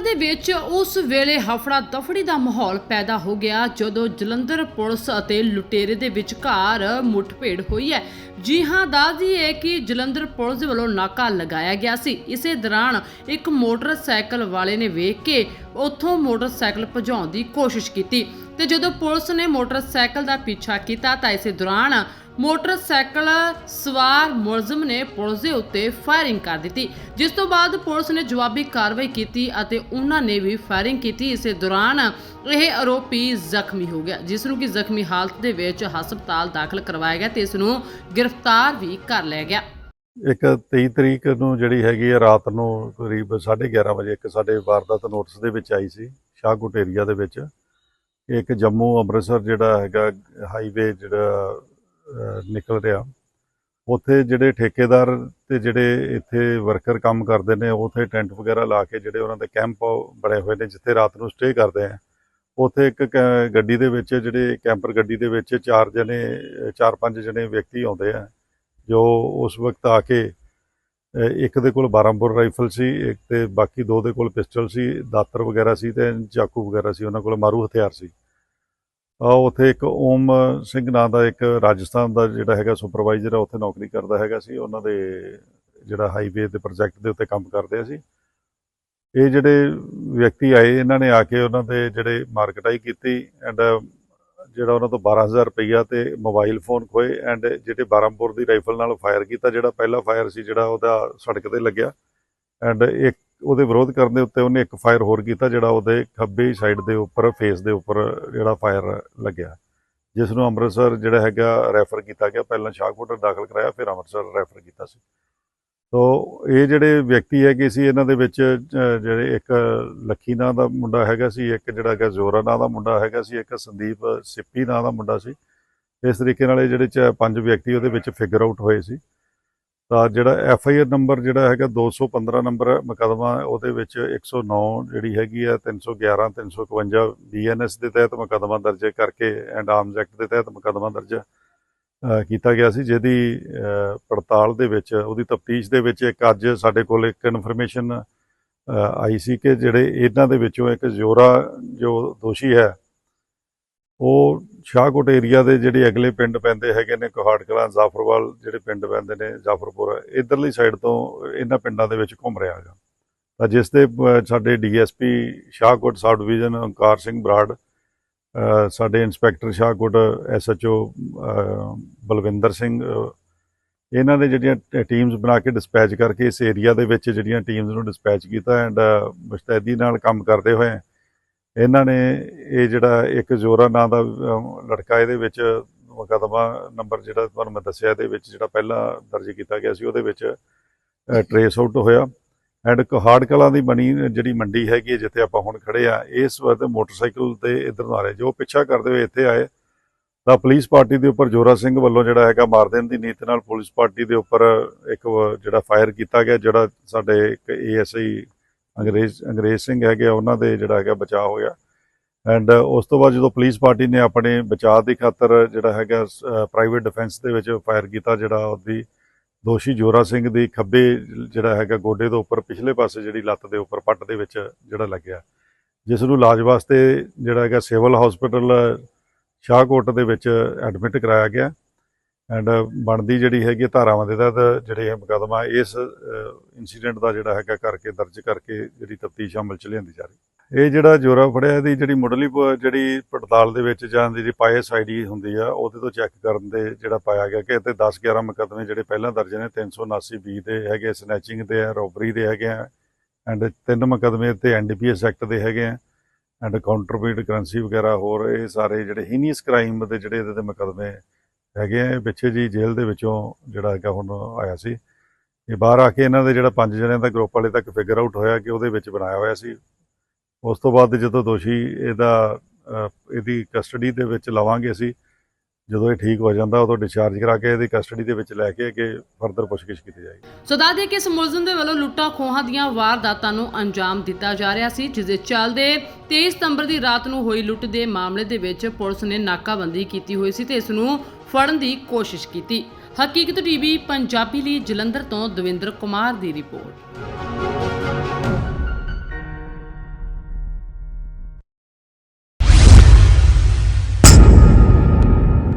ਦੇ ਵਿੱਚ ਉਸ ਵੇਲੇ ਹਫੜਾ ਦਫੜੀ ਦਾ ਮਾਹੌਲ ਪੈਦਾ ਹੋ ਗਿਆ, ਜਦੋਂ ਜਲੰਧਰ ਪੁਲਿਸ ਅਤੇ ਲੁਟੇਰੇ ਦੇ ਵਿਚਕਾਰ ਮੁੱਠਭੇੜ ਹੋਈ ਹੈ। ਜੀ ਹਾਂ ਦੱਸਦੀ ਹੈ ਕਿ ਜਲੰਧਰ ਪੁਲਿਸ ਦੇ ਵੱਲੋਂ ਨਾਕਾ ਲਗਾਇਆ ਗਿਆ ਸੀ। ਇਸੇ ਦੌਰਾਨ ਇੱਕ ਮੋਟਰਸਾਈਕਲ ਵਾਲੇ ਨੇ ਵੇਖ ਕੇ ਉੱਥੋਂ ਮੋਟਰਸਾਈਕਲ ਭਜਾਉਣ ਦੀ ਕੋਸ਼ਿਸ਼ ਕੀਤੀ ਤੇ ਜਦੋਂ ਪੁਲਿਸ ਨੇ ਮੋਟਰਸਾਈਕਲ ਦਾ ਪਿੱਛਾ ਕੀਤਾ ਤਾਂ ਇਸੇ ਦੌਰਾਨ ਮੋਟਰਸਾਈਕਲ ਸਵਾਰ ਮੁਲਜ਼ਮ ਨੇ ਪੁਲਿਸ ਦੇ ਉੱਤੇ ਫਾਇਰਿੰਗ ਕਰ ਦਿੱਤੀ, ਜਿਸ ਤੋਂ ਬਾਅਦ ਪੁਲਿਸ ਨੇ ਜਵਾਬੀ ਕਾਰਵਾਈ ਕੀਤੀ ਅਤੇ ਉਹਨਾਂ ਨੇ ਵੀ ਫਾਇਰਿੰਗ ਕੀਤੀ। ਇਸੇ ਦੌਰਾਨ ਇਹ ਆਰੋਪੀ ਜ਼ਖਮੀ ਹੋ ਗਿਆ, ਜਿਸ ਨੂੰ ਕਿ ਜ਼ਖਮੀ ਹਾਲਤ ਦੇ ਵਿੱਚ ਹਸਪਤਾਲ ਦਾਖਲ ਕਰਵਾਇਆ ਗਿਆ ਤੇ ਇਸ ਨੂੰ ਗ੍ਰਿਫਤਾਰ ਵੀ ਕਰ ਲਿਆ ਗਿਆ। ਇੱਕ 23 ਤਰੀਕ ਨੂੰ ਜਿਹੜੀ ਹੈਗੀ ਆ, ਰਾਤ ਨੂੰ ਕਰੀਬ 11:30 ਵਜੇ ਇੱਕ ਸਾਡੇ ਵਾਰਦਾਤ ਨੋਟਿਸ ਦੇ ਵਿੱਚ ਆਈ ਸੀ ਸ਼ਾਹਕੋਟ ਏਰੀਆ ਦੇ ਵਿੱਚ। ਇੱਕ ਜੰਮੂ ਅੰਮ੍ਰਿਤਸਰ ਜਿਹੜਾ ਹੈਗਾ, ਹਾਈਵੇ ਜਿਹੜਾ ਨਿਕਲ ਰਿਹਾ। ਉੱਥੇ ਜਿਹੜੇ ਠੇਕੇਦਾਰ ਤੇ ਜਿਹੜੇ ਇੱਥੇ ਵਰਕਰ ਕੰਮ ਕਰਦੇ ਨੇ ਉੱਥੇ ਟੈਂਟ ਵਗੈਰਾ ਲਾ ਕੇ ਜਿਹੜੇ ਉਹਨਾਂ ਦੇ ਕੈਂਪ ਬਣੇ ਹੋਏ ਨੇ, ਜਿੱਥੇ ਰਾਤ ਨੂੰ ਸਟੇ ਕਰਦੇ ਆ। ਉੱਥੇ ਇੱਕ ਕ- ਗੱਡੀ ਦੇ ਵਿੱਚ ਜਿਹੜੇ ਕੈਂਪਰ ਗੱਡੀ ਦੇ ਵਿੱਚ ਚਾਰ ਜਣੇ, ਚਾਰ ਪੰਜ ਜਣੇ ਵਿਅਕਤੀ ਆਉਂਦੇ ਆ, ਜੋ ਉਸ ਵਕਤ ਆ ਕੇ ਇੱਕ ਦੇ ਕੋਲ 12 ਬੋਰ ਰਾਈਫਲ ਸੀ, ਇੱਕ ਤੇ ਬਾਕੀ ਦੋ ਦੇ ਕੋਲ ਪਿਸਟਲ ਸੀ, ਦਾਤਰ ਵਗੈਰਾ ਸੀ ਤੇ ਚਾਕੂ ਵਗੈਰਾ ਸੀ, ਉਹਨਾਂ ਕੋਲ ਮਾਰੂ ਹਥਿਆਰ ਸੀ। ਉੱਥੇ ਇੱਕ ਓਮ ਸਿੰਘ ਨਾਂ ਦਾ ਇੱਕ ਰਾਜਸਥਾਨ ਦਾ ਜਿਹੜਾ ਹੈਗਾ ਸੁਪਰਵਾਈਜ਼ਰ ਆ, ਉੱਥੇ ਨੌਕਰੀ ਕਰਦਾ ਹੈਗਾ ਸੀ। ਉਹਨਾਂ ਦੇ ਜਿਹੜਾ ਹਾਈਵੇ ਦੇ ਪ੍ਰੋਜੈਕਟ ਦੇ ਉੱਤੇ ਕੰਮ ਕਰਦੇ ਸੀ। ਇਹ ਜਿਹੜੇ ਵਿਅਕਤੀ ਆਏ, ਇਹਨਾਂ ਨੇ ਆ ਕੇ ਉਹਨਾਂ ਦੇ ਜਿਹੜੇ ਮਾਰਕਟਾਈ ਕੀਤੀ ਐਂਡ ਜਿਹੜਾ ਉਹਨਾਂ ਤੋਂ 12000 ਰੁਪਈਆ ਤੇ ਮੋਬਾਈਲ ਫੋਨ ਖੋਏ ਐਂਡ ਜਿਹੜੇ 12 ਦੀ ਰਾਈਫਲ ਨਾਲ ਫਾਇਰ ਕੀਤਾ। ਜਿਹੜਾ ਪਹਿਲਾ ਫਾਇਰ ਸੀ, ਜਿਹੜਾ ਉਹਦਾ ਸੜਕ ਤੇ ਲੱਗਿਆ। ਐਂਡ ਇੱਕ ਉਹਦੇ ਵਿਰੋਧ ਕਰਨ ਦੇ ਉੱਤੇ ਉਹਨੇ ਇੱਕ ਫਾਇਰ ਹੋਰ ਕੀਤਾ ਜਿਹੜਾ ਉਹਦੇ ਖੱਬੇ ਸਾਈਡ ਦੇ ਉੱਪਰ ਫੇਸ ਦੇ ਉੱਪਰ ਜਿਹੜਾ ਫਾਇਰ ਲੱਗਿਆ। ਜਿਸ ਨੂੰ ਅੰਮ੍ਰਿਤਸਰ ਜਿਹੜਾ ਹੈਗਾ ਰੈਫਰ ਕੀਤਾ ਗਿਆ। ਪਹਿਲਾਂ ਸ਼ਾਹਕੋਟ ਦਾਖਲ ਕਰਾਇਆ, ਫਿਰ ਅੰਮ੍ਰਿਤਸਰ ਰੈਫਰ ਕੀਤਾ ਸੀ। ਤੋ ਇਹ ਜਿਹੜੇ ਵਿਅਕਤੀ ਹੈਗੇ ਸੀ, ਇਹਨਾਂ ਦੇ ਵਿੱਚ ਜਿਹੜੇ ਇੱਕ ਲੱਖੀ ਨਾਂ ਦਾ ਮੁੰਡਾ ਹੈਗਾ ਸੀ, ਇੱਕ ਜਿਹੜਾ ਹੈਗਾ ਜ਼ੋਰਾ ਨਾਂ ਦਾ ਮੁੰਡਾ ਹੈਗਾ ਸੀ, ਇੱਕ ਸੰਦੀਪ ਸਿੱਪੀ ਨਾਂ ਦਾ ਮੁੰਡਾ ਸੀ। ਇਸ ਤਰੀਕੇ ਨਾਲ ਇਹ ਜਿਹੜੇ ਚ ਪੰਜ ਵਿਅਕਤੀ ਉਹਦੇ ਵਿੱਚ ਫਿਗਰ ਆਊਟ ਹੋਏ ਸੀ। ਤਾਂ ਜਿਹੜਾ ਐਫ ਆਈ ਆਰ ਨੰਬਰ ਜਿਹੜਾ ਹੈਗਾ 215 ਨੰਬਰ ਮੁਕੱਦਮਾ, ਉਹਦੇ ਵਿੱਚ 109 ਜਿਹੜੀ ਹੈਗੀ ਆ 311 351 ਬੀਐਨਐਸ ਦੇ ਤਹਿਤ ਮੁਕੱਦਮਾ ਦਰਜ ਕਰਕੇ ਐਂਡ ਆਰਮਸ ਐਕਟ ਦੇ ਤਹਿਤ ਮੁਕੱਦਮਾ ਦਰਜ ਕੀਤਾ ਗਿਆ ਸੀ, ਜਿਹਦੀ ਪੜਤਾਲ ਦੇ ਵਿੱਚ, ਉਹਦੀ ਤਫਤੀਸ਼ ਦੇ ਵਿੱਚ ਇੱਕ ਅੱਜ ਸਾਡੇ ਕੋਲ ਇੱਕ ਇਨਫੋਰਮੇਸ਼ਨ ਆਈ ਸੀ ਕਿ ਜਿਹੜੇ ਇਹਨਾਂ ਦੇ ਵਿੱਚੋਂ ਇੱਕ ਜ਼ੋਰਾ ਜੋ ਦੋਸ਼ੀ ਹੈ ਉਹ ਸ਼ਾਹਕੋਟ ਏਰੀਆ ਦੇ ਜਿਹੜੇ ਅਗਲੇ ਪਿੰਡ ਪੈਂਦੇ ਹੈਗੇ ਨੇ ਕੋਹਾੜ ਕਲਾਂ ਜ਼ਾਫਰਵਾਲ ਜਿਹੜੇ ਪਿੰਡ ਪੈਂਦੇ ਨੇ ਜ਼ਾਫਰਪੁਰ ਇਧਰਲੀ ਸਾਈਡ ਤੋਂ ਇਹਨਾਂ ਪਿੰਡਾਂ ਦੇ ਵਿੱਚ ਘੁੰਮ ਰਿਹਾ ਹੈਗਾ। ਤਾਂ ਜਿਸ ਦੇ ਅ, ਸਾਡੇ DSP Shahkot sub division Onkar Singh Brar ਸਾਡੇ ਇੰਸਪੈਕਟਰ ਸ਼ਾਹਕੋਟ ਐਸਐਚਓ ਬਲਵਿੰਦਰ ਸਿੰਘ ਇਹਨਾਂ ਨੇ ਜਿਹੜੀਆਂ ਟੀਮਸ ਬਣਾ ਕੇ ਡਿਸਪੈਚ ਕਰਕੇ ਇਸ ਏਰੀਆ ਦੇ ਵਿੱਚ ਜਿਹੜੀਆਂ ਟੀਮਸ ਨੂੰ ਡਿਸਪੈਚ ਕੀਤਾ ਐਂਡ ਮੁਸਤੈਦੀ ਨਾਲ ਕੰਮ ਕਰਦੇ ਹੋਏ ਇਹਨਾਂ ਨੇ ਇਹ ਜਿਹੜਾ ਇੱਕ ਜ਼ੋਰਾ ਨਾਂ ਦਾ ਲੜਕਾ ਇਹਦੇ ਵਿੱਚ ਮੁਕੱਦਮਾ ਨੰਬਰ ਜਿਹੜਾ ਤੁਹਾਨੂੰ ਮੈਂ ਦੱਸਿਆ ਇਹਦੇ ਵਿੱਚ ਜਿਹੜਾ ਪਹਿਲਾਂ ਦਰਜ ਕੀਤਾ ਗਿਆ ਸੀ, ਉਹਦੇ ਵਿੱਚ ਟਰੇਸ ਆਊਟ ਹੋਇਆ। ਐਂਡ ਕੋਹਾੜ ਕਲਾਂ ਦੀ ਬਣੀ ਜਿਹੜੀ ਮੰਡੀ ਹੈਗੀ ਹੈ, ਜਿੱਥੇ ਆਪਾਂ ਹੁਣ ਖੜੇ ਆ ਇਸ ਵਕਤ ਮੋਟਰਸਾਈਕਲ ਤੇ ਇਧਰ ਨੂੰ ਆ ਰਹੇ। ਜੋ ਪਿੱਛਾ ਕਰਦੇ ਹੋਏ ਇੱਥੇ ਆਏ, ਤਾਂ ਪੁਲਿਸ ਪਾਰਟੀ ਦੇ ਉੱਪਰ ਜੋਰਾ ਸਿੰਘ ਵੱਲੋਂ ਜਿਹੜਾ ਹੈਗਾ ਮਾਰ ਦੇਣ ਦੀ ਨੀਤ ਨਾਲ ਪੁਲਿਸ ਪਾਰਟੀ ਦੇ ਉੱਪਰ ਇੱਕ ਜਿਹੜਾ ਫਾਇਰ ਕੀਤਾ ਗਿਆ, ਜਿਹੜਾ ਸਾਡੇ ਇੱਕ ਏਐਸਆਈ ਅੰਗਰੇਜ਼ ਅੰਗਰੇਜ਼ ਸਿੰਘ ਹੈਗੇ ਆ, ਉਹਨਾਂ ਦੇ ਜਿਹੜਾ ਹੈਗਾ ਬਚਾਅ ਹੋਇਆ। ਐਂਡ ਉਸ ਤੋਂ ਬਾਅਦ ਜਦੋਂ ਪੁਲਿਸ ਪਾਰਟੀ ਨੇ ਆਪਣੇ ਬਚਾਅ ਦੀ ਖਾਤਰ ਜਿਹੜਾ ਹੈਗਾ ਪ੍ਰਾਈਵੇਟ ਡਿਫੈਂਸ ਦੇ ਵਿੱਚ ਫਾਇਰ ਕੀਤਾ ਜਿਹੜਾ ਉਹਦੀ ਦੋਸ਼ੀ ਜੋਰਾ ਸਿੰਘ ਦੀ ਖੱਬੇ ਜਿਹੜਾ ਹੈਗਾ ਗੋਡੇ ਦੇ ਉੱਪਰ ਪਿਛਲੇ ਪਾਸੇ ਜਿਹੜੀ ਲੱਤ ਦੇ ਉੱਪਰ ਪੱਟ ਦੇ ਵਿੱਚ ਜਿਹੜਾ ਲੱਗਿਆ। ਜਿਸ ਨੂੰ ਇਲਾਜ ਵਾਸਤੇ ਜਿਹੜਾ ਹੈਗਾ ਸਿਵਲ ਹਸਪੀਟਲ ਸ਼ਾਹਕੋਟ ਦੇ ਵਿੱਚ ਐਡਮਿਟ ਕਰਾਇਆ ਗਿਆ। ਐਂਡ ਬਣਦੀ ਜਿਹੜੀ ਹੈਗੀ ਹੈ ਧਾਰਾਵਾਂ ਦੇ ਤਹਿਤ ਜਿਹੜੇ ਇਹ ਮੁਕੱਦਮਾ, ਇਸ ਇਨਸੀਡੈਂਟ ਦਾ ਜਿਹੜਾ ਹੈਗਾ ਕਰਕੇ, ਦਰਜ ਕਰਕੇ ਜਿਹੜੀ ਤਫਤੀਸ਼ ਅਮਲ ਚ ਲਿਆਂਦੀ ਜਾ ਰਹੀ ਇਹ ਜਿਹੜਾ ਜੋਰਾ ਫੜਿਆ, ਇਹਦੀ ਜਿਹੜੀ ਮੁੱਢਲੀ ਪ- ਜਿਹੜੀ ਪੜਤਾਲ ਦੇ ਵਿੱਚ ਜਾਂ ਜਿਹੜੀ ਪਾਇਸ ਆਈਡੀ ਹੁੰਦੀ ਆ, ਉਹਦੇ ਤੋਂ ਚੈੱਕ ਕਰਨ ਦੇ ਜਿਹੜਾ ਪਾਇਆ ਗਿਆ ਕਿ ਇੱਥੇ 10 11 ਮੁਕੱਦਮੇ ਜਿਹੜੇ ਪਹਿਲਾਂ ਦਰਜ ਨੇ 379 ਬੀ ਦੇ ਹੈਗੇ ਸਨੈਚਿੰਗ ਦੇ ਆ ਰੋਬਰੀ ਦੇ ਹੈਗੇ ਆ ਐਂਡ ਤਿੰਨ ਮੁਕੱਦਮੇ ਤੇ ਐਨਡੀਪੀਐਸ ਐਕਟ ਦੇ ਹੈਗੇ ਆ ਐਂਡ ਕਾਊਂਟਰਫੀਟ ਕਰੰਸੀ ਵਗੈਰਾ ਹੋਰ, ਇਹ ਸਾਰੇ ਜਿਹੜੇ ਹੀਨੀਅਸ ਕ੍ਰਾਈਮ ਦੇ ਜਿਹੜੇ ਇਹਦੇ ਤੇ ਮੁਕੱਦਮੇ ਹੈਗੇ ਪਿੱਛੇ ਜੀ ਜੇਲ੍ਹ ਦੇ ਵਿੱਚੋਂ ਜਿਹੜਾ ਹੈਗਾ ਹੁਣ ਆਇਆ ਸੀ। ਇਹ ਬਾਹਰ ਆ ਕੇ ਇਹਨਾਂ ਦੇ ਜਿਹੜਾ ਪੰਜ ਜਣਿਆਂ ਦਾ ਗਰੁੱਪ ਵਾਲੇ ਤੱਕ ਫਿਗਰ ਆਊਟ ਹੋਇਆ ਕਿ ਉਹਦੇ ਵਿੱਚ ਬਣਾਇਆ ਹੋਇਆ ਸੀ। ਉਸ ਤੋਂ ਬਾਅਦ ਜਦੋਂ ਦੋਸ਼ੀ ਇਹਦਾ ਇਹਦੀ ਕਸਟਡੀ ਦੇ ਵਿੱਚ ਲਵਾਂਗੇ ਅਸੀਂ, ਜਦੋਂ ਇਹ ਠੀਕ ਹੋ ਜਾਂਦਾ, ਉਦੋਂ ਡਿਸਚਾਰਜ ਕਰਾ ਕੇ ਇਹਦੀ ਕਸਟਡੀ ਦੇ ਵਿੱਚ ਲੈ ਕੇ ਅੱਗੇ ਫਰਦਰ ਪੁੱਛਗਿੱਛ ਕੀਤੀ ਜਾਏਗੀ। ਸੋ ਦੱਸ ਦਈਏ ਕਿ ਇਸ ਮੁਲਜ਼ਮ ਦੇ ਵੱਲੋਂ ਲੁੱਟਾਂ ਖੋਹਾਂ ਦੀਆਂ ਵਾਰਦਾਤਾਂ ਨੂੰ ਅੰਜਾਮ ਦਿੱਤਾ ਜਾ ਰਿਹਾ ਸੀ, ਜਿਸ ਦੇ ਚੱਲਦੇ 23 ਸਤੰਬਰ ਦੀ ਰਾਤ ਨੂੰ ਹੋਈ ਲੁੱਟ ਦੇ ਮਾਮਲੇ ਦੇ ਵਿੱਚ ਪੁਲਿਸ ਨੇ ਨਾਕਾਬੰਦੀ ਕੀਤੀ ਹੋਈ ਸੀ ਤੇ ਇਸ ਨੂੰ ਫੜਨ ਦੀ ਕੋਸ਼ਿਸ਼ ਕੀਤੀ। ਹਕੀਕਤ ਟੀਵੀ ਪੰਜਾਬੀ ਲਈ ਜਲੰਧਰ ਤੋਂ ਦਵਿੰਦਰ ਕੁਮਾਰ ਦੀ ਰਿਪੋਰਟ।